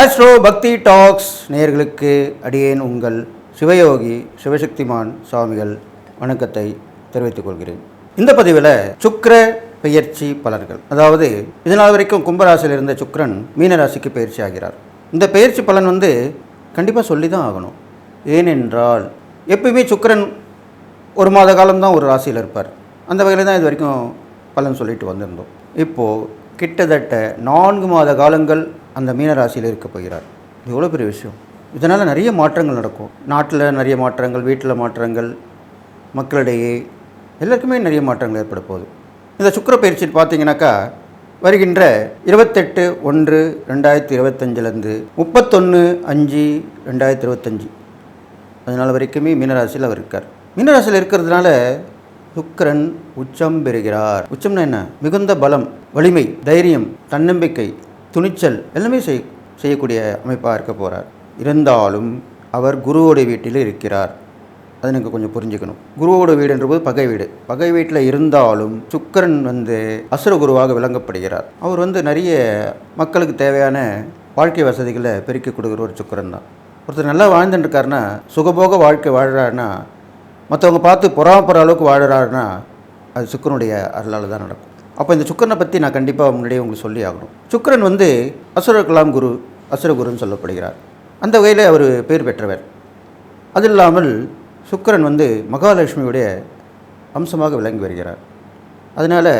Astro பக்தி tax நேயர்களுக்கு அடியேன் உங்கள் சிவயோகி சிவசக்திமான் சுவாமிகள் வணக்கத்தை தெரிவித்துக் கொள்கிறேன். இந்த பதிவில் சுக்கர பெயர்ச்சி பலன்கள். அதாவது இதனால் வரைக்கும் கும்பராசியில் இருந்த சுக்கரன் மீனராசிக்கு பயிற்சி ஆகிறார். இந்த பெயர்ச்சி பலன் வந்து கண்டிப்பாக சொல்லி தான் ஆகணும். ஏனென்றால் எப்பயுமே சுக்கரன் ஒரு மாத காலம்தான் ஒரு ராசியில் இருப்பார். அந்த வகையில் தான் இது வரைக்கும் பலன் சொல்லிட்டு வந்திருந்தோம். இப்போது கிட்டத்தட்ட நான்கு மாத காலங்கள் அந்த மீன ராசியில் இருக்க போகிறார். இது எவ்வளோ பெரிய விஷயம். இதனால் நிறைய மாற்றங்கள் நடக்கும். நாட்டில் நிறைய மாற்றங்கள் வீட்டில் மாற்றங்கள் மக்களிடையே எல்லாருக்குமே நிறைய மாற்றங்கள் ஏற்பட போகுது. இந்த சுக்கிர பயிற்சி பார்த்தீங்கன்னாக்கா வருகின்ற இருபத்தெட்டு ஒன்று ரெண்டாயிரத்தி இருபத்தஞ்சிலேருந்து முப்பத்தொன்று அஞ்சு ரெண்டாயிரத்தி இருபத்தஞ்சி. அதனால் வரைக்குமே மீனராசியில் அவர் இருக்கார். மீனராசியில் இருக்கிறதுனால சுக்கரன் உச்சம் பெறுகிறார். உச்சம்னா என்ன? மிகுந்த பலம் வலிமை தைரியம் தன்னம்பிக்கை துணிச்சல் எல்லாமே செய் செய்யக்கூடிய அமைப்பாக இருக்க போகிறார் இருந்தாலும் அவர் குருவோட வீட்டில் இருக்கிறார். அதை நீங்கள் கொஞ்சம் புரிஞ்சுக்கணும். குருவோட வீடுன்றபோது பகை வீடு. பகை வீட்டில் இருந்தாலும் சுக்கிரன் வந்து அசுர குருவாக விளங்கப்படுகிறார். அவர் வந்து நிறைய மக்களுக்கு தேவையான வாழ்க்கை வசதிகளை பெருக்கி கொடுக்குற ஒரு சுக்கரன் தான். ஒருத்தர் நல்லா வாழ்ந்துட்டுருக்காருன்னா சுகபோக வாழ்க்கை வாழ்கிறாருன்னா மற்றவங்க பார்த்து பொறாமப்படுற அளவுக்கு வாழ்கிறாருன்னா அது சுக்கரனுடைய அருளால் தான் நடக்கும். அப்போ இந்த சுக்கரனை பற்றி நான் கண்டிப்பாக முன்னாடியே உங்களுக்கு சொல்லி ஆகணும். சுக்கரன் வந்து அசுர கலாம் குரு அசுரகுருன்னு சொல்லப்படுகிறார். அந்த வகையில் அவர் பேர் பெற்றவர். அது இல்லாமல் சுக்கிரன் வந்து மகாலட்சுமியுடைய அம்சமாக விளங்கி வருகிறார். அதனால்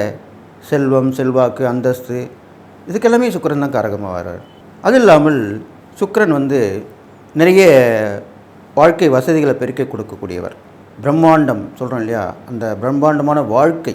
செல்வம் செல்வாக்கு அந்தஸ்து இதுக்கெல்லாமே சுக்கிரன் தான் காரகமாக வர்றார் அது இல்லாமல் சுக்கிரன் வந்து நிறைய வாழ்க்கை வசதிகளை பெருக்கி கொடுக்கக்கூடியவர். பிரம்மாண்டம் சொல்கிறோம் இல்லையா? அந்த பிரம்மாண்டமான வாழ்க்கை.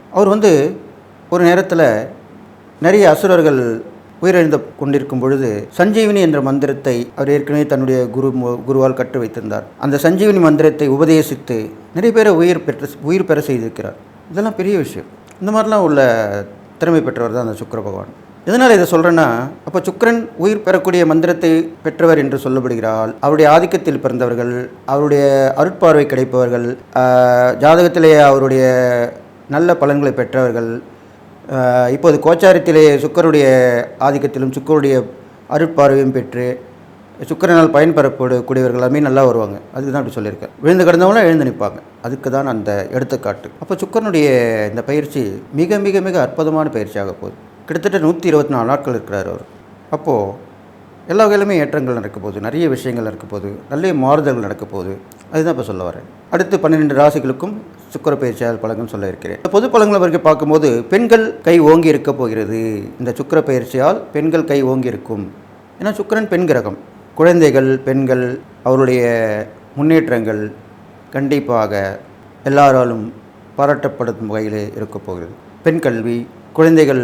அவர் வந்து ஒரு நேரத்தில் நிறைய அசுரர்கள் உயிரிழந்து கொண்டிருக்கும் பொழுது சஞ்சீவினி என்ற மந்திரத்தை அவர் ஏற்கனவே தன்னுடைய குரு மு- குருவால் கற்று வைத்திருந்தார். அந்த சஞ்சீவினி மந்திரத்தை உபதேசித்து நிறைய பேரை உயிர் பெற்ற உயிர் பெற செய்திருக்கிறார். இதெல்லாம் பெரிய விஷயம். இந்த மாதிரிலாம் உள்ள திறமை பெற்றவர் தான் அந்த சுக்கர பகவான். எதனால் இதை சொல்கிறேன்னா அப்போ சுக்கரன் உயிர் பெறக்கூடிய மந்திரத்தை பெற்றவர் என்று சொல்லப்படுகிறால் அவருடைய ஆதிக்கத்தில் பிறந்தவர்கள் அவருடைய அருட்பார்வை கிடைப்பவர்கள் ஜாதகத்திலேயே அவருடைய நல்ல பலன்களை பெற்றவர்கள். இப்போது கோச்சாரத்திலே சுக்கருடைய ஆதிக்கத்திலும் சுக்கருடைய அருட்பார்வையும் பெற்று சுக்கரனால் பயன்பெறக்கூடியவர்கள் எல்லாமே நல்லா வருவாங்க. அதுக்கு தான் அப்படி சொல்லியிருக்கேன் விழுந்து கிடந்தவங்களும் எழுந்து நிற்பாங்க. அதுக்கு தான் அந்த எடுத்துக்காட்டு. அப்போ சுக்கரனுடைய இந்த பயிற்சி மிக மிக மிக அற்புதமான பயிற்சியாக போகுது. கிட்டத்தட்ட நூற்றி இருபத்தி நாலு நாட்கள் இருக்கிறார் அவர். அப்போது எல்லா வகையிலுமே ஏற்றங்கள் நடக்க போகுது நிறைய விஷயங்கள் நடக்க போகுது நிறைய மாறுதல்கள் நடக்க போகுது அதுதான் இப்போ சொல்ல வரேன். அடுத்து பன்னிரெண்டு ராசிகளுக்கும் சுக்கர பயிற்சியால் பழக்கம் சொல்ல இருக்கிறேன். பொது பழங்களை வரைக்கும் பார்க்கும்போது பெண்கள் கை ஓங்கி இருக்க போகிறது. இந்த சுக்கர பயிற்சியால் பெண்கள் கை ஓங்கி இருக்கும். ஏன்னா சுக்கிரன் பெண் கிரகம். குழந்தைகள் பெண்கள் அவருடைய முன்னேற்றங்கள் கண்டிப்பாக எல்லாராலும் பாராட்டப்படும் வகையில் இருக்க போகிறது. பெண் கல்வி குழந்தைகள்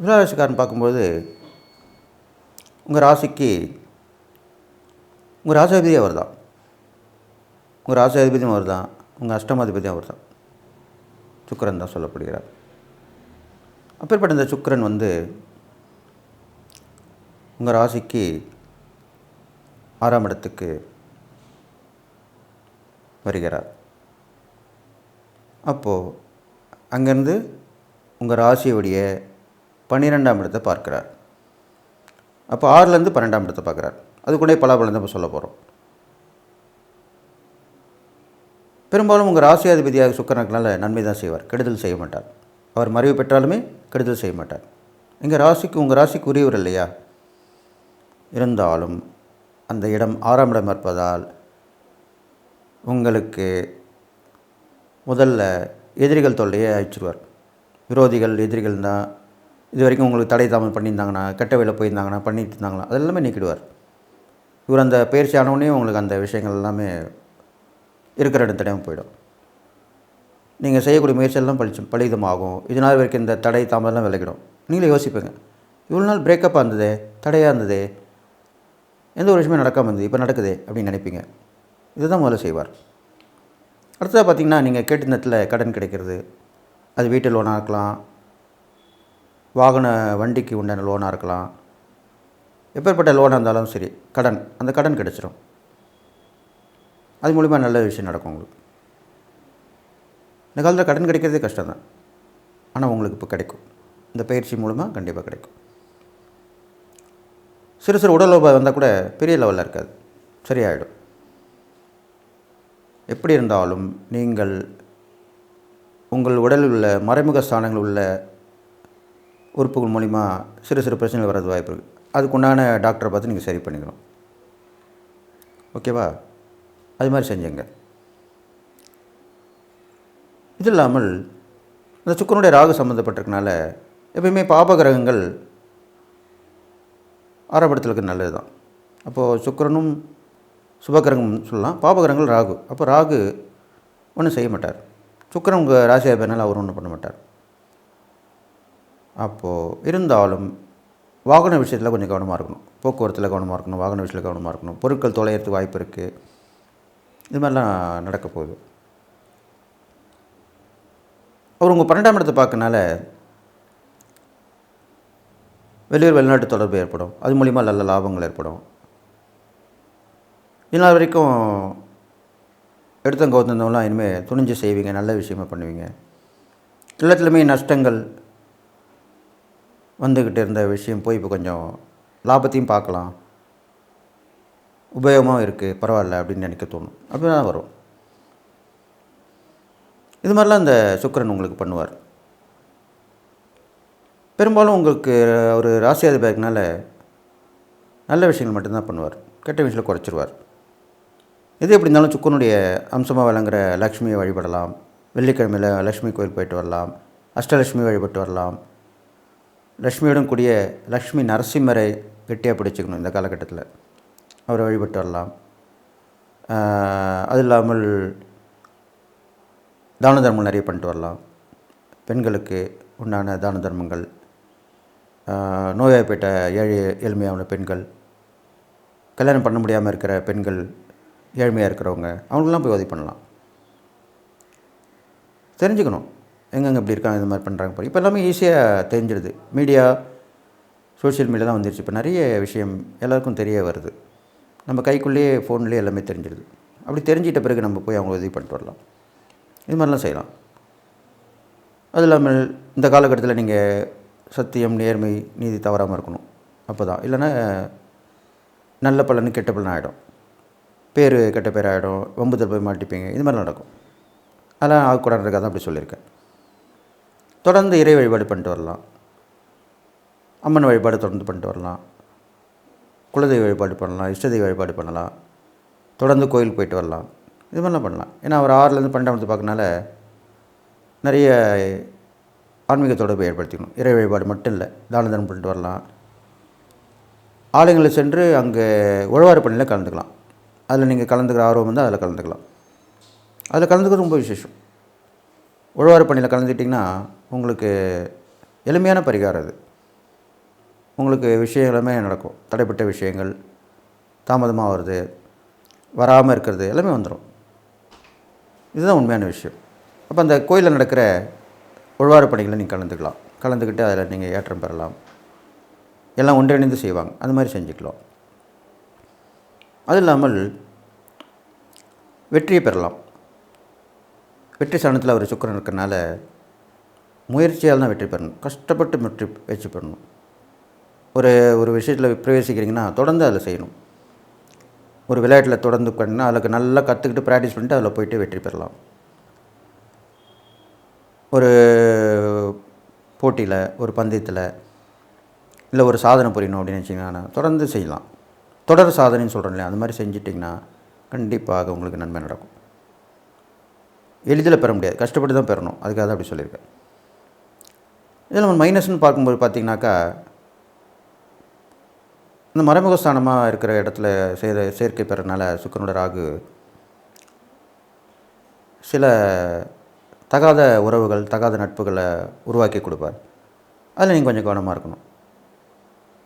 துளாராசிக்காரன் பார்க்கும்போது உங்கள் ராசிக்கு உங்கள் ராசாதிபதி அவர் தான் உங்கள் ராசாதிபதியும் அவர் தான் உங்கள் அஷ்டமாதிபதியும் அவர் தான் சுக்கரன் தான் சொல்லப்படுகிறார். அப்பேற்பட்ட இந்த சுக்கரன் வந்து உங்கள் ராசிக்கு ஆறாம் இடத்துக்கு வருகிறார். அப்போது அங்கேருந்து உங்கள் ராசியுடைய பன்னிரெண்டாம் இடத்தை பார்க்கிறார். அப்போ ஆறுலேருந்து பன்னெண்டாம் இடத்தை பார்க்குறார். அது கூட பலாபலம் தான் சொல்ல போகிறோம் பெரும்பாலும் உங்கள் ராசியாதிபதியாக சுக்கரனுக்குனால நன்மை தான் செய்வார். கெடுதல் செய்ய மாட்டார். அவர் மறைவு பெற்றாலுமே கெடுதல் செய்ய மாட்டார். எங்கள் ராசிக்கு உங்கள் ராசிக்கு உரியவர் இல்லையா? இருந்தாலும் அந்த இடம் ஆறாம் இடம் இருப்பதால் உங்களுக்கு முதல்ல எதிரிகள் தொல்லையை அழிச்சிருவார். விரோதிகள் எதிரிகள் தான் இது வரைக்கும் உங்களுக்கு தடை தாமல் பண்ணியிருந்தாங்கன்னா கெட்ட வேலை போயிருந்தாங்கன்னா பண்ணிட்டு இருந்தாங்களா அதெல்லாமே நீக்கிடுவார். இவர் அந்த பயிற்சி ஆனவுடனே உங்களுக்கு அந்த விஷயங்கள் எல்லாமே இருக்கிற இடம் போயிடும். நீங்கள் செய்யக்கூடிய முயற்சியெல்லாம் பழிச்சு பலிதமாகும். இது நாள் வரைக்கும் இந்த தடை தாமதம்லாம் விலகிடும். நீங்களே யோசிப்பீங்க. இவ்வளோ நாள் பிரேக்கப்பாக இருந்ததே தடையாக இருந்ததே எந்த ஒரு விஷயமே நடக்காமல் இருந்தது இப்போ நடக்குதே அப்படின்னு நினைப்பீங்க. இதுதான் முதல்ல செய்வார். அடுத்ததாக பார்த்தீங்கன்னா நீங்கள் கேட்ட நேரத்தில் கடன் கிடைக்கிறது அது வீட்டு லோனாக இருக்கலாம் வாகன வண்டிக்கு உண்டான லோனாக இருக்கலாம். எப்பேற்பட்ட லோனாக இருந்தாலும் சரி கடன் அந்த கடன் கிடைச்சிரும். அது மூலிமா நல்ல விஷயம் நடக்கும் உங்களுக்கு. இந்த காலத்தில் கடன் கிடைக்கிறதே கஷ்டம் தான் ஆனால் உங்களுக்கு இப்போ கிடைக்கும். இந்த பயிற்சி மூலமாக கண்டிப்பாக கிடைக்கும். சிறு சிறு உடல் வந்தால் கூட பெரிய லெவலில் இருக்காது. சரியாயிடும். எப்படி இருந்தாலும் நீங்கள் உங்கள் உடலில் உள்ள மறைமுக ஸ்தானங்கள் உள்ள உறுப்புகள் மூலிமா சிறு சிறு பிரச்சனைகள் வர்றது வாய்ப்பு இருக்குது அதுக்குண்டான டாக்டரை பார்த்து நீங்கள் சரி பண்ணிக்கணும். ஓகேவா அது மாதிரி செஞ்சுங்க. இது இல்லாமல் இந்த சுக்கரனுடைய ராகு சம்மந்தப்பட்டிருக்கனால எப்பயுமே பாபகிரகங்கள் ஆரம்பத்தில் இருக்கிறது நல்லது தான் அப்போது சுக்கிரனும் சுபகிரகம் சொல்லலாம். பாபகிரகங்கள் ராகு. அப்போ ராகு ஒன்றும் செய்ய மாட்டார். சுக்கிரன் உங்கள் ராசியாக பேனால் அவர் ஒன்றும் பண்ண மாட்டார். அப்போது இருந்தாலும் வாகன விஷயத்தில் கொஞ்சம் கவனமாக இருக்கணும். போக்குவரத்தில் கவனமாக இருக்கணும் வாகன விஷயத்தில் கவனமாக இருக்கணும். பொருட்கள் தொலைகிறதுக்கு வாய்ப்பு இருக்குது இது மாதிரிலாம் நடக்க போகுது. அவர் உங்கள் பன்னெண்டாம் இடத்தை பார்க்கனால வெளியூர் வெளிநாட்டு தொடர்பு ஏற்படும். அது மூலிமா நல்ல லாபங்கள் ஏற்படும். இதனால் வரைக்கும் எடுத்தங்க கௌத்தந்தவங்களாம் இனிமேல் துணிஞ்சு செய்வீங்க நல்ல விஷயமா பண்ணுவீங்க. எல்லாத்துலேயுமே நஷ்டங்கள் வந்துக்கிட்டு இருந்த விஷயம் போய் இப்போ கொஞ்சம் லாபத்தையும் பார்க்கலாம். உபயோகமாக இருக்குது பரவாயில்ல அப்படின்னு நினைக்க தோணும். அப்படி தான் வரும். இது மாதிரிலாம் இந்த சுக்கிரன் உங்களுக்கு பண்ணுவார். பெரும்பாலும் உங்களுக்கு ஒரு ராசியாதிபதினால நல்ல விஷயங்கள் மட்டும்தான் பண்ணுவார். கெட்ட விஷயத்தில் குறைச்சிருவார். எது எப்படி இருந்தாலும் சுக்கனுடைய அம்சமாக விளங்குற லக்ஷ்மியை வழிபடலாம். வெள்ளிக்கிழமையில் லக்ஷ்மி கோயில் போயிட்டு வரலாம். அஷ்டலட்சுமி வழிபட்டு வரலாம். லக்ஷ்மியுடன் கூடிய லக்ஷ்மி நரசிம்மரை கெட்டியாக பிடிச்சிக்கணும் இந்த காலகட்டத்தில். அவரை வழிபட்டு வரலாம். அது இல்லாமல் தான தர்மம் நிறைய பண்ணிட்டு வரலாம். பெண்களுக்கு உண்டான தான தர்மங்கள் நோயாய்ப்பட்ட ஏழை ஏழ்மையான பெண்கள் கல்யாணம் பண்ண முடியாமல் இருக்கிற பெண்கள் ஏழ்மையாக இருக்கிறவங்க அவங்களுக்கெல்லாம் போய் உதவி பண்ணலாம். தெரிஞ்சுக்கணும். எங்கெங்கே இப்படி இருக்காங்க இந்த மாதிரி பண்ணுறாங்க இப்போ எல்லாமே ஈஸியாக தெரிஞ்சிடுது. மீடியா சோஷியல் மீடியா தான் வந்துருச்சு. இப்போ நிறைய விஷயம் எல்லாருக்கும் தெரிய வருது. நம்ம கைக்குள்ளேயே ஃபோன்லேயே எல்லாமே தெரிஞ்சிடுது. அப்படி தெரிஞ்சிட்ட பிறகு நம்ம போய் அவங்கள உதவி பண்ணிட்டு வரலாம். இது மாதிரிலாம் செய்யலாம். அது இல்லாமல் இந்த காலகட்டத்தில் நீங்கள் சத்தியம் நேர்மை நீதி தவறாமல் இருக்கணும். அப்போ தான் இல்லைன்னா நல்ல பலன் கெட்ட பலன் ஆகிடும் பேர் கெட்ட பேர் ஆகிடும் வம்புதல் போய் மாட்டிப்பீங்க. இது மாதிரிலாம் நடக்கும். அதெல்லாம் ஆகக்கூடாதுக்காக தான் அப்படி சொல்லியிருக்கேன். தொடர்ந்து இறை வழிபாடு பண்ணிட்டு வரலாம். அம்மன் வழிபாடு தொடர்ந்து பண்ணிட்டு வரலாம். குலதெய்வ வழிபாடு பண்ணலாம் இஷ்டதெய்வ வழிபாடு பண்ணலாம். தொடர்ந்து கோயிலுக்கு போயிட்டு வரலாம். இது மாதிரிலாம் பண்ணலாம். ஏன்னா ஒரு ஆறுலேருந்து பன்னெண்டாம் பார்க்கனால நிறைய ஆன்மீக தொடர்பை ஏற்படுத்திக்கணும். இறை வழிபாடு மட்டும் இல்லை தான தர்மம் பண்ணிட்டு வரலாம். ஆலயங்களில் சென்று அங்கே உழவாறு பணியில் கலந்துக்கலாம். அதில் நீங்கள் கலந்துக்கிற ஆர்வம் இருந்தால் அதில் கலந்துக்கலாம். அதில் கலந்துக்கிறது ரொம்ப விசேஷம். உழவார் பணியில் கலந்துக்கிட்டிங்கன்னா உங்களுக்கு எளிமையான பரிகாரம் அது. உங்களுக்கு விஷயம் எல்லாமே நடக்கும். தடைப்பட்ட விஷயங்கள் தாமதமாக வருது வராமல் இருக்கிறது எல்லாமே வந்துடும் இதுதான் உண்மையான விஷயம். அப்போ அந்த கோயிலில் நடக்கிற உழ்வார பணிகளை நீங்கள் கலந்துக்கலாம். கலந்துக்கிட்டு அதில் நீங்கள் ஏற்றம் பெறலாம். எல்லாம் ஒன்றிணைந்து செய்வாங்க. அந்த மாதிரி செஞ்சுக்கலாம். அது இல்லாமல் வெற்றியை பெறலாம். வெற்றி சாணத்தில் அவர் சுக்கரன் இருக்கிறனால முயற்சியால் தான் வெற்றி பெறணும். கஷ்டப்பட்டு வெற்றி வெற்றி பெறணும். ஒரு ஒரு விஷயத்தில் பிரவேசிக்கிறீங்கன்னா தொடர்ந்து அதில் செய்யணும். ஒரு விளையாட்டில் தொடர்ந்து பண்ணால் அதுக்கு நல்லா கற்றுக்கிட்டு ப்ராக்டிஸ் பண்ணிட்டு அதில் போயிட்டு வெற்றி பெறலாம். ஒரு போட்டியில் ஒரு பந்தயத்தில் இல்லை ஒரு சாதனை புரியணும் அப்படின்னு வச்சிங்கன்னா தொடர்ந்து செய்யலாம். தொடர் சாதனைன்னு சொல்கிறோம் இல்லையா? அந்த மாதிரி செஞ்சிட்டிங்கன்னா கண்டிப்பாக உங்களுக்கு நன்மை நடக்கும். எளிதில் பெற முடியாது. கஷ்டப்பட்டு தான் பெறணும். அதுக்காக தான் அப்படி சொல்லியிருக்கேன். இதில் நம்ம மைனஸ்னு பார்க்கும்போது பார்த்தீங்கன்னாக்கா இந்த மறைமுகஸ்தானமாக இருக்கிற இடத்துல செய்த சேர்க்கை பெறனால சுக்கரனோட ராகு சில தகாத உறவுகள் தகாத நட்புகளை உருவாக்கி கொடுப்பார். அதில் நீங்கள் கொஞ்சம் கவனமாக இருக்கணும்.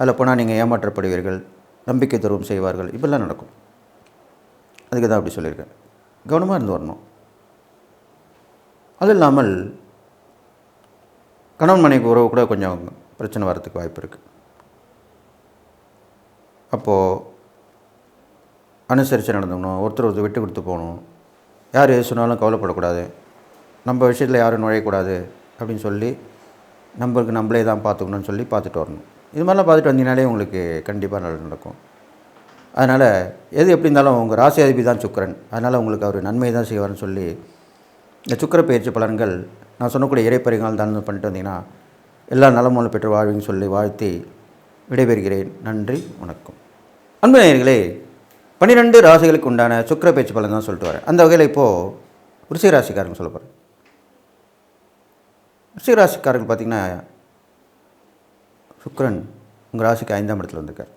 அதில் போனால் நீங்கள் ஏமாற்றப்படுவீர்கள் நம்பிக்கை துரோகம் செய்வார்கள் இப்படிலாம் நடக்கும். அதுக்கு தான் அப்படி சொல்லியிருக்கேன். கவனமாக இருந்து வரணும். அது இல்லாமல் கணவன் மனைவி உறவு கூட கொஞ்சம் பிரச்சனை வரத்துக்கு வாய்ப்பு இருக்குது அப்போது அனுசரித்து நடந்துக்கணும் ஒருத்தர் ஒருத்தர் விட்டு கொடுத்து போகணும். யார் எது சொன்னாலும் கவலைப்படக்கூடாது. நம்ம விஷயத்தில் யாரும் நுழையக்கூடாது அப்படின்னு சொல்லி நம்மளுக்கு நம்மளே தான் பார்த்துக்கணும்னு சொல்லி பார்த்துட்டு வரணும். இது மாதிரிலாம் பார்த்துட்டு வந்தீங்கனாலே உங்களுக்கு கண்டிப்பாக நல்லது நடக்கும். அதனால் எது எப்படி இருந்தாலும் உங்கள் ராசி அதிபதி தான் சுக்கரன். அதனால் உங்களுக்கு அவர் நன்மை தான் செய்வார்னு சொல்லி இந்த சுக்கர பயிற்சி பலன்கள் நான் சொன்னக்கூடிய இறைப்பறிகள் தானம் பண்ணிட்டு வந்தீங்கன்னா எல்லா நலமுள்ள பெற்று வாழ்வின்னு சொல்லி வாழ்த்தி விடைபெறுகிறேன். நன்றி வணக்கம். அன்பு நேயர்களே பன்னிரெண்டு ராசிகளுக்கு உண்டான சுக்கர பேச்சு பலன் தான் சொல்லிட்டு வரேன். அந்த வகையில் இப்போது விருச்சிக ராசிக்காரங்க சொல்ல போகிறேன் விருச்சிக ராசிக்காரங்க பார்த்திங்கன்னா சுக்கரன் உங்கள் ராசிக்கு ஐந்தாம் இடத்துல வந்திருக்கார்.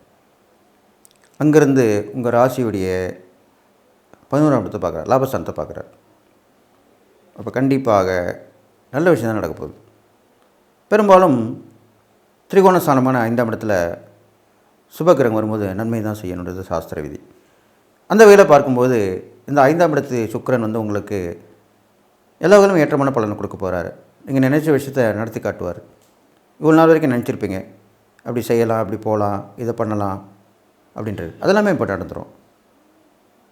அங்கேருந்து உங்கள் ராசியுடைய பதினோராம் இடத்தை பார்க்குறார் லாபஸ்தானத்தை பார்க்குறார். அப்போ கண்டிப்பாக நல்ல விஷயம் தான் நடக்க போகுது. பெரும்பாலும் திரிகோணஸ்தானமான ஐந்தாம் இடத்துல சுபக்கிரகம் வரும்போது நன்மை தான் செய்யணுன்றது சாஸ்திர விதி. அந்த வகையில் பார்க்கும்போது இந்த ஐந்தாம் இடத்து சுக்கரன் வந்து உங்களுக்கு எல்லா வகையிலும் ஏற்றமான பலனை கொடுக்க போகிறாரு நீங்கள் நினைச்ச விஷயத்தை நடத்தி காட்டுவார். இவ்வளோ நாள் வரைக்கும் நினச்சிருப்பீங்க. அப்படி செய்யலாம் அப்படி போகலாம் இதை பண்ணலாம் அப்படின்றது. அதெல்லாமே இப்போ நடந்துடும்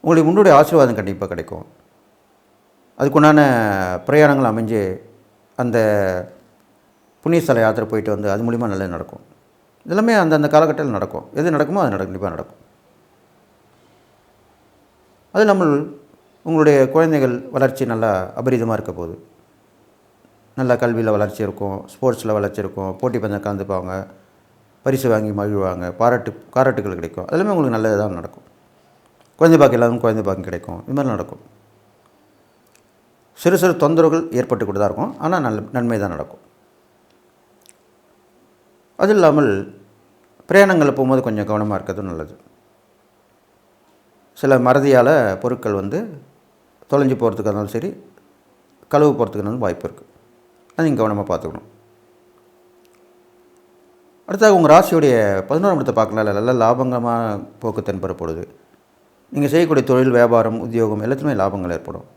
உங்களுக்கு முன்னுடைய ஆசீர்வாதம் கண்டிப்பாக கிடைக்கும். அதுக்குண்டான பிரயாணங்கள் அமைஞ்சு அந்த புண்ணியஸ்தல யாத்திரை போயிட்டு வந்து அது மூலிமா நல்லது நடக்கும். இதெல்லாமே அந்தந்த காலகட்டத்தில் நடக்கும். எது நடக்குமோ அது நட கண்டிப்பாக நடக்கும். அது நம்ம உங்களுடைய குழந்தைகள் வளர்ச்சி நல்லா அபரிதமாக இருக்க போகுது. நல்லா கல்வியில் வளர்ச்சி இருக்கும் ஸ்போர்ட்ஸில் வளர்ச்சி இருக்கும் போட்டி பந்தயம் கலந்துப்பாங்க பரிசு வாங்கி மகிழ்வாங்க பாராட்டு பாராட்டுகள் கிடைக்கும். அதெல்லாமே உங்களுக்கு நல்லது தான் நடக்கும். குழந்தை பாக்கி இல்லாமல் குழந்தை பாக்கி கிடைக்கும். இது மாதிரி நடக்கும். சிறு சிறு தொந்தரவுகள் ஏற்பட்டு கூட தான் இருக்கும். ஆனால் நல்ல நன்மை தான் நடக்கும். அது இல்லாமல் பிரயாணங்களில் போகும்போது கொஞ்சம் கவனமாக இருக்கிறது நல்லது. சில மறதியால் பொருட்கள் வந்து தொலைஞ்சு போகிறதுக்கு இருந்தாலும் சரி கழுவு போகிறதுக்கு இருந்தாலும் வாய்ப்பு இருக்குது அதையும் கவனமாக பார்த்துக்கணும். அடுத்தாக உங்கள் ராசியுடைய பதினோராம் இடத்தை பார்க்கலாம். நல்ல லாபங்கமாக போக்கு தென்படப்படுது நீங்கள் செய்யக்கூடிய தொழில் வியாபாரம் உத்தியோகம் எல்லாத்துலேயுமே லாபங்கள் ஏற்படும்.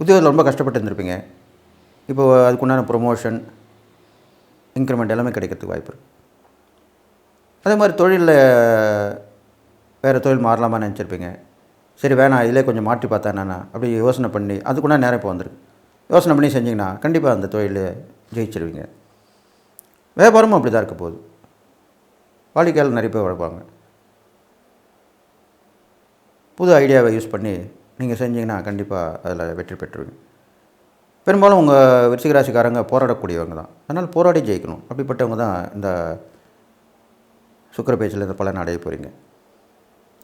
உத்தியோகத்தில் ரொம்ப கஷ்டப்பட்டு இருந்திருப்பீங்க. இப்போது அதுக்குண்டான ப்ரொமோஷன் இன்க்ரிமெண்ட் எல்லாமே கிடைக்கிறதுக்கு வாய்ப்பு இருக்குது அதே மாதிரி தொழிலில் வேறு தொழில் மாறலாமா நினச்சிருப்பீங்க. சரி வேணாம் இதிலே கொஞ்சம் மாற்றி பார்த்தா என்னென்னா அப்படி யோசனை பண்ணி அதுக்குண்டா நேரம் இப்போ வந்திருக்கு. யோசனை பண்ணி செஞ்சிங்கன்னா கண்டிப்பாக அந்த தொழில் ஜெயிச்சிருவீங்க. வியாபாரமும் அப்படி தான் இருக்க போகுது. வாடிக்கையாளர் நிறைய பேர் வளர்ப்பாங்க புது ஐடியாவை யூஸ் பண்ணி நீங்கள் செஞ்சீங்கன்னா கண்டிப்பாக அதில் வெற்றி பெற்றுவீங்க. பெரும்பாலும் உங்கள் விருச்சிகராசிக்காரங்க போராடக்கூடியவங்க தான். அதனால் போராடி ஜெயிக்கணும். அப்படிப்பட்டவங்க தான் இந்த சுக்கர பேச்சில் இந்த பலன் அடைய போகிறீங்க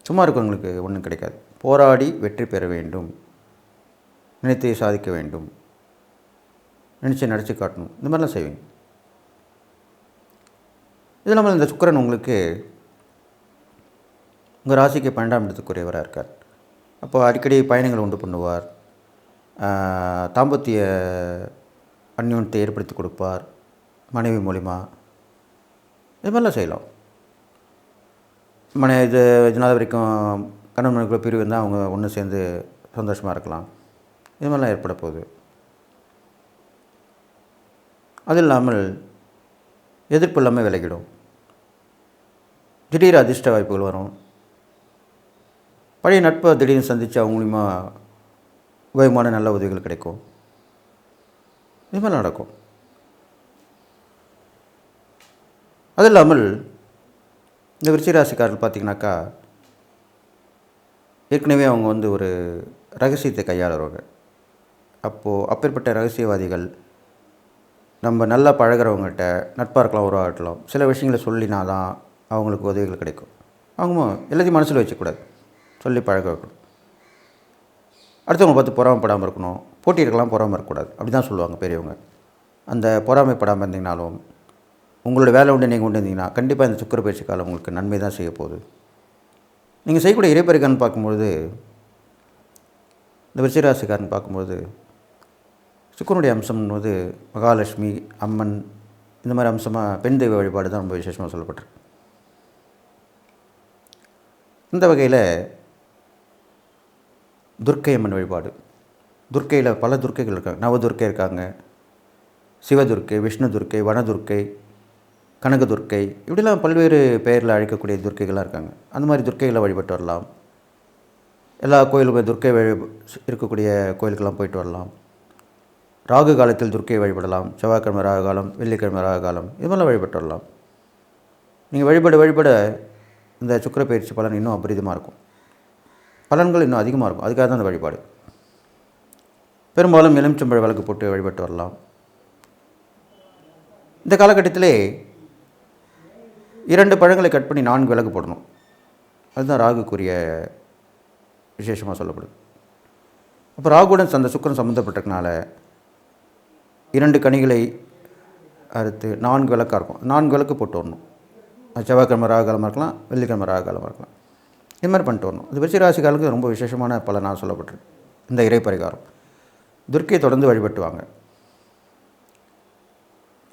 சும்மா இருக்கவங்களுக்கு ஒன்றும் கிடைக்காது. போராடி வெற்றி பெற வேண்டும். நினைத்து சாதிக்க வேண்டும். நினச்சி நடித்து காட்டணும். இந்த மாதிரிலாம் செய்வீங்க. இது இல்லாமல் இந்த சுக்கரன் உங்களுக்கு உங்கள் ராசிக்கு பன்னெண்டாம் இடத்துக்குரியவராக இருக்கார். அப்போ அடிக்கடி பயணங்கள் உண்டு பண்ணுவார். தாம்பத்திய அந்யோன்யத்தை ஏற்படுத்தி கொடுப்பார். மனைவி மூலிமா. இது மாதிரிலாம் செய்யலாம். மனை இது இதனால் வரைக்கும் கணவன் மனைவிக்குள்ள பிரிவு இருந்தால் அவங்க ஒன்று சேர்ந்து சந்தோஷமாக இருக்கலாம். இது மாதிரிலாம் ஏற்பட போகுது. அது இல்லாமல் எதிர்ப்பு இல்லாமல் விலகிடும். திடீர் அதிர்ஷ்ட வாய்ப்புகள் வரும். பழைய நட்பை திடீர்னு சந்தித்து அவங்க மூலிமா உபயோகமான நல்ல உதவிகள் கிடைக்கும். இது மாதிரி நடக்கும். அது இல்லாமல் இந்த விருச்சிகராசிக்காரர்கள் பார்த்திங்கனாக்கா ஏற்கனவே அவங்க வந்து ஒரு ரகசியத்தை கையாளுறவங்க. அப்போது அப்பேற்பட்ட ரகசியவாதிகள் நம்ம நல்லா பழகிறவங்ககிட்ட நட்பாக இருக்கலாம் உருவாகட்டலாம் சில விஷயங்களை சொல்லினா தான் அவங்களுக்கு உதவிகள் கிடைக்கும். அவங்க எல்லாத்தையும் மனசில் வச்சுக்கூடாது சொல்லி பழக வைக்கணும். அடுத்தவங்க பார்த்து பொறாமைப்படாமல் இருக்கணும். போட்டி இருக்கலாம் பொறாமல் இருக்கக்கூடாது. அப்படி தான் சொல்லுவாங்க பெரியவங்க. அந்த பொறாமைப்படாமல் இருந்தீங்கனாலும் உங்களோட வேலை உண்டு நீங்கள் கொண்டு இருந்தீங்கன்னா கண்டிப்பாக இந்த சுக்கர பயிற்சி காலம் உங்களுக்கு நன்மை தான் செய்ய போகுது. நீங்கள் செய்யக்கூடிய இறைப்பறிக்கான்னு பார்க்கும்பொழுது இந்த விருச்சிராசிக்காரன் பார்க்கும்போது சுக்கரனுடைய அம்சம் வந்து மகாலட்சுமி அம்மன் இந்த மாதிரி அம்சமாக பெண் தெய்வ வழிபாடு தான் ரொம்ப விசேஷமாக சொல்லப்பட்டிருக்கு. இந்த வகையில் துர்க்கை அம்மன் வழிபாடு. துர்க்கையில் பல துர்க்கைகள் இருக்காங்க. நவதுர்க்கை இருக்காங்க. சிவதுர்க்கை விஷ்ணு துர்க்கை வனதுர்க்கை கனகதுர்க்கை இப்படிலாம் பல்வேறு பெயரில் அழைக்கக்கூடிய துர்க்கைகளாக இருக்காங்க. அந்த மாதிரி துர்க்கைகளை வழிபட்டு வரலாம். எல்லா கோயிலுக்கும் துர்க்கை வழி இருக்கக்கூடிய கோயிலுக்கெல்லாம் போயிட்டு வரலாம். ராகு காலத்தில் துர்க்கையை வழிபடலாம். செவ்வாய்க்கிழமை ராகு காலம் வெள்ளிக்கிழமை ராகு காலம் இது மாதிரிலாம் வழிபட்டு வரலாம். நீங்கள் வழிபட வழிபட இந்த சுக்கர பயிற்சி பலன் இன்னும் அபரிதமாக இருக்கும். பலன்கள் இன்னும் அதிகமாக இருக்கும். அதுக்காக தான் அந்த வழிபாடு. பெரும்பாலும் எலுமிச்சம்பழ விளக்கு போட்டு வழிபட்டு வரலாம். இந்த காலகட்டத்திலே இரண்டு பழங்களை கட் பண்ணி நான்கு விளக்கு போடணும். அதுதான் ராகுக்குரிய விசேஷமாக சொல்லப்படுது அப்போ ராகுடன் அந்த சுக்கரன் சம்மந்தப்பட்டிருக்கனால இரண்டு கனிகளை அறுத்து நான்கு விளக்காக இருக்கும். நான்கு விளக்கு போட்டு வரணும். அது செவ்வாய்க்கிழமை ராகுகாலமாக இருக்கலாம் வெள்ளிக்கிழமை ராகுகாலமாக இருக்கலாம். இது மாதிரி பண்ணிட்டு வரணும். இது விருச்சிக ரொம்ப விசேஷமான பலனாக சொல்லப்பட்டிருக்கு. இந்த இறை பரிகாரம் துர்க்கையை தொடர்ந்து வழிபட்டுவாங்க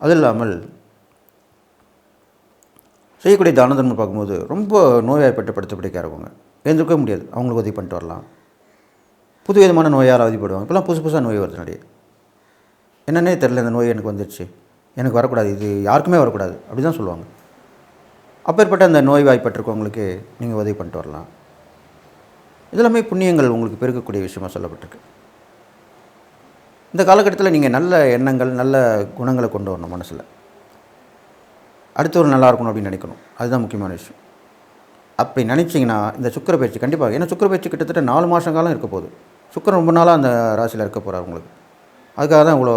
அது இல்லாமல் செய்யக்கூடிய தான தர்மம் பார்க்கும்போது ரொம்ப நோய்வாய்ப்பட்டு படுத்த பிடிக்காதவங்க எழுந்திருக்கவே முடியாது. அவங்களுக்கு உதவி பண்ணிட்டு வரலாம். புது விதமான நோயால் அவதிப்படுவாங்க. இப்போலாம் புதுசு புதுசாக நோய் வருது நிறைய. என்னன்னே தெரில இந்த நோய் எனக்கு வந்துடுச்சு எனக்கு வரக்கூடாது. இது யாருக்குமே வரக்கூடாது. அப்படி தான் சொல்லுவாங்க. அப்பேற்பட்ட அந்த நோய் வாய்ப்பட்டிருக்கவங்களுக்கு நீங்கள் உதவி பண்ணிட்டு வரலாம். இதெல்லாமே புண்ணியங்கள் உங்களுக்கு பெருக்கக்கூடிய விஷயமாக சொல்லப்பட்டிருக்கு. இந்த காலகட்டத்தில் நீங்கள் நல்ல எண்ணங்கள் நல்ல குணங்களை கொண்டு வரணும் மனசில். அடுத்தவர் நல்லா இருக்கணும் அப்படின்னு நினைக்கணும். அதுதான் முக்கியமான விஷயம். அப்படி நினச்சிங்கன்னா இந்த சுக்கர பயிற்சி கண்டிப்பாக ஏன்னா சுக்கர பயிற்சி கிட்டத்தட்ட நாலு மாதம் காலம் இருக்க போகுது. சுக்கரன் ரொம்ப நாளாக அந்த ராசியில் இருக்க போகிறார் உங்களுக்கு. அதுக்காக தான் இவ்வளோ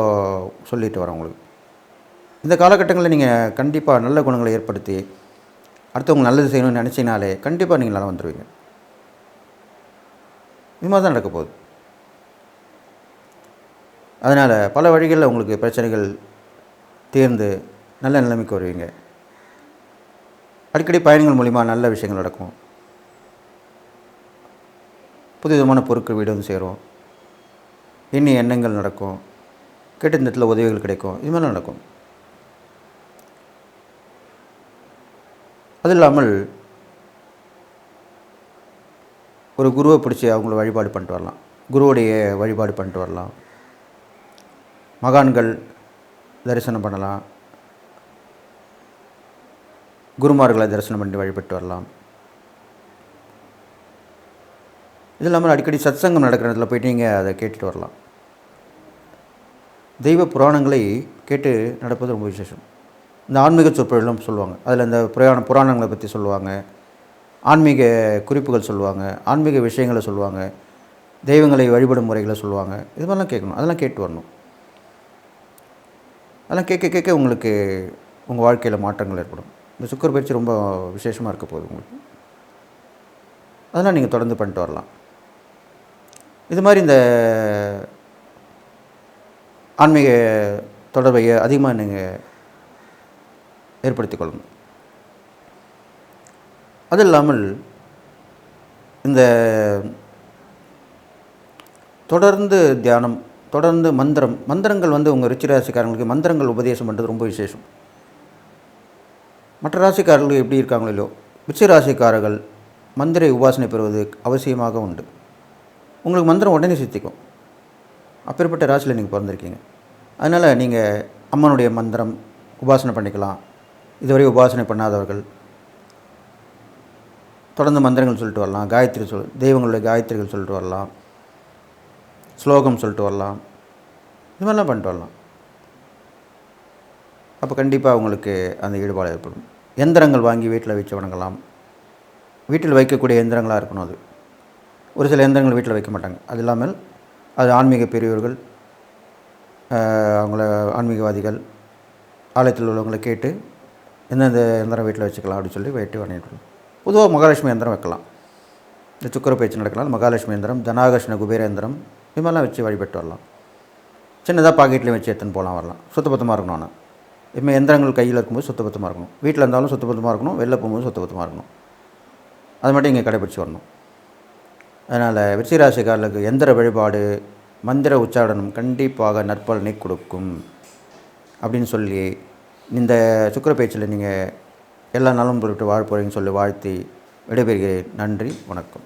சொல்லிட்டு வரேன் உங்களுக்கு. இந்த காலகட்டங்களில் நீங்கள் கண்டிப்பாக நல்ல குணங்களை ஏற்படுத்தி அடுத்தவங்க நல்லது செய்யணும்னு நினச்சினாலே கண்டிப்பாக நீங்கள் நல்லா வந்துடுவீங்க இது மாதிரி தான் நடக்க போகுது. அதனால் பல வழிகளில் உங்களுக்கு பிரச்சனைகள் தீர்ந்து நல்ல நிலைமைக்கு வருவீங்க. அடிக்கடி பயணங்கள் மூலிமா நல்ல விஷயங்கள் நடக்கும். புது விதமான பொருட்கள் வீடு வந்து சேரும். எண்ணி எண்ணங்கள் நடக்கும். கேட்ட இந்த இடத்துல உதவிகள் கிடைக்கும். இது மாதிரி நடக்கும். அது இல்லாமல் ஒரு குருவை பிடிச்சி அவங்கள வழிபாடு பண்ணிட்டு வரலாம். குருவுடைய வழிபாடு பண்ணிட்டு வரலாம். மகான்கள் தரிசனம் பண்ணலாம். குருமார்களை தரிசனம் பண்ணி வழிபட்டு வரலாம். இது இல்லாமல் அடிக்கடி சத்சங்கம் நடக்கிற இடத்துல போயிட்டு நீங்கள் அதை கேட்டுட்டு வரலாம். தெய்வ புராணங்களை கேட்டு நடப்பது ரொம்ப விசேஷம். இந்த ஆன்மீக சொற்பொழிலாம் சொல்லுவாங்க. அதில் இந்த புராண புராணங்களை பற்றி சொல்லுவாங்க. ஆன்மீக குறிப்புகள் சொல்லுவாங்க. ஆன்மீக விஷயங்களை சொல்லுவாங்க. தெய்வங்களை வழிபடும் முறைகளை சொல்லுவாங்க. இது மாதிரிலாம் கேட்கணும். அதெல்லாம் கேட்டு வரணும். அதெல்லாம் கேட்க கேட்க உங்களுக்கு உங்கள் வாழ்க்கையில் மாற்றங்கள் ஏற்படும். இந்த சுக்கர் பயிற்சி ரொம்ப விசேஷமாக இருக்க போகுது உங்களுக்கு. அதெல்லாம் நீங்கள் தொடர்ந்து பண்ணிட்டு வரலாம். இது மாதிரி இந்த ஆன்மீக தொடர்பை அதிகமாக நீங்கள் ஏற்படுத்திக் கொள்ளணும் அது இல்லாமல் இந்த தொடர்ந்து தியானம் தொடர்ந்து மந்திரம் மந்திரங்கள் வந்து உங்கள் ரிச்சி ராசிக்காரங்களுக்கு மந்திரங்கள் உபதேசம் பண்ணுறது ரொம்ப விசேஷம். மற்ற ராசிக்காரர்கள் எப்படி இருக்காங்களோ இல்லையோ ராசிக்காரர்கள் மந்திர உபாசனை பெறுவது அவசியமாக உண்டு. உங்களுக்கு மந்திரம் உடனே சித்திக்கும். அப்பேற்பட்ட ராசியில் நீங்கள் பிறந்திருக்கீங்க. அதனால் நீங்கள் அம்மனுடைய மந்திரம் உபாசனை பண்ணிக்கலாம். இதுவரை உபாசனை பண்ணாதவர்கள் தொடர்ந்து மந்திரங்கள் சொல்லிட்டு வரலாம் காயத்ரி சொல் தெய்வங்களுடைய காயத்ரிகள் சொல்லிட்டு வரலாம் ஸ்லோகம் சொல்லிட்டு வரலாம் இது மாதிரிலாம் பண்ணிட்டு வரலாம். அப்போ கண்டிப்பாக அவங்களுக்கு அந்த ஈடுபாடு ஏற்படும். எந்திரங்கள் வாங்கி வீட்டில் வச்சு வணங்கலாம். வீட்டில் வைக்கக்கூடிய எந்திரங்களாக இருக்கணும் அது. ஒரு சில எந்திரங்கள் வீட்டில் வைக்க மாட்டாங்க. அது இல்லாமல் அது ஆன்மீக பெரியவர்கள் அவங்கள ஆன்மீகவாதிகள் ஆலயத்தில் உள்ளவங்களை கேட்டு இந்தந்த எந்திரம் வீட்டில் வச்சுக்கலாம் அப்படின்னு சொல்லி வெட்டி வணங்கிட்டு பொதுவாக மகாலட்சுமி எந்திரம் வைக்கலாம். இந்த சுக்கர பயிற்சி நடக்கலாம். மகாலட்சுமி எந்திரம் தனாகர்ஷ்ண குபேர எந்திரம் இது மாதிரிலாம் வச்சு வழிபட்டு வரலாம். சின்னதாக பாக்கெட்லேயும் வச்சு எடுத்துன்னு போகலாம் வரலாம். சுத்தபத்தமாக இருக்கணும் ஆனால் இப்போ எந்திரங்கள் கையில் இருக்கும்போது சுத்தபத்தமாக இருக்கணும். வீட்டில் இருந்தாலும் சுத்தபத்தமாக இருக்கணும். வெளில போகும்போது சுத்தபத்தமாக இருக்கணும். அது மட்டும் இங்கே கடைபிடிச்சு வரணும். அதனால் விருச்சிகராசிக்காரர்களுக்கு எந்திர வழிபாடு மந்திர உச்சாடனம் கண்டிப்பாக நற்பலனை கொடுக்கும் அப்படின்னு சொல்லி இந்த சுக்கர பேச்சில் நீங்கள் எல்லா நலம் பொருட்டு வாழ போகிறீங்கன்னு சொல்லி வாழ்த்தி விடைபெறுகிறேன். நன்றி வணக்கம்.